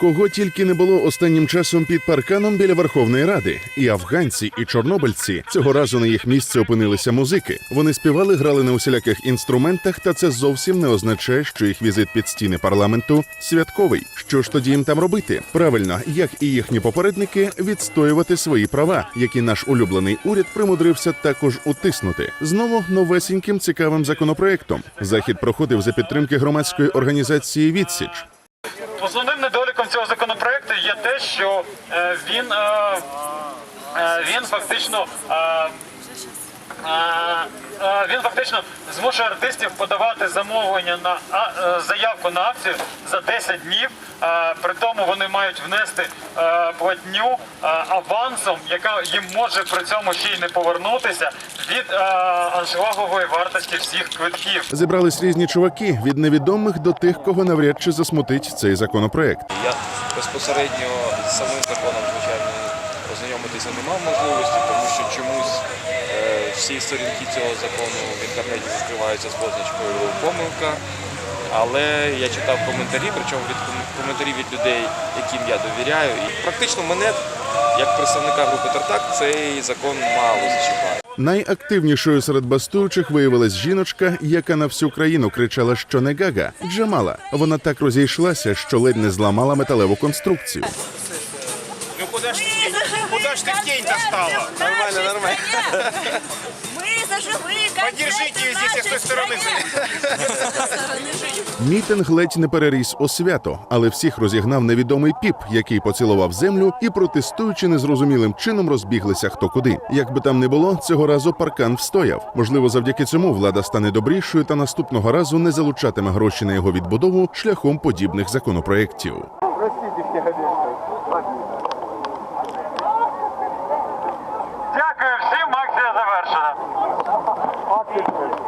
Кого тільки не було останнім часом під парканом біля Верховної Ради, і афганці, і чорнобильці цього разу на їх місце опинилися музики. Вони співали, грали на усіляких інструментах, та це зовсім не означає, що їх візит під стіни парламенту святковий. Що ж тоді їм там робити? Правильно, як і їхні попередники, відстоювати свої права, які наш улюблений уряд примудрився також утиснути. Знову новесеньким цікавим законопроектом. Захід проходив за підтримки громадської організації Відсіч. Основним недоліком цього законопроекту є те, що е, він, е, е, він фактично. Він фактично змушує артистів подавати замовлення на е, заявку на акцію за 10 днів. При тому вони мають внести е, платню е, авансом, яка їм може при цьому ще й не повернутися від аншлагової вартості всіх квитків. Зібрались різні чуваки від невідомих до тих, кого навряд чи засмутить цей законопроект. Я безпосередньо з самим законом, звичайно, ознайомитися не мав можливості, тому що чомусь всі сторінки цього закону в інтернеті закриваються з позначкою помилка. Але я читав коментарі, причому від ком- коментарів від людей, яким я довіряю. І практично мене, як представника групи Тартак, цей закон мало зачіпає. Найактивнішою серед бастуючих виявилась жіночка, яка на всю країну кричала, що не гага Джамала. Вона так розійшлася, що ледь не зламала металеву конструкцію Ну куда ж ты, куда ж ты тень достала? Нормально, нормально. Мы за живые Подержите ее здесь, я с той стороны. Мітинг ледь не переріс у свято, але всіх розігнав невідомий піп, який поцілував землю і, протестуючи незрозумілим чином, розбіглися хто куди. Як би там не було, цього разу паркан встояв. Можливо, завдяки цьому влада стане добрішою та наступного разу не залучатиме гроші на його відбудову шляхом подібних законопроєктів. Дякую afternoon.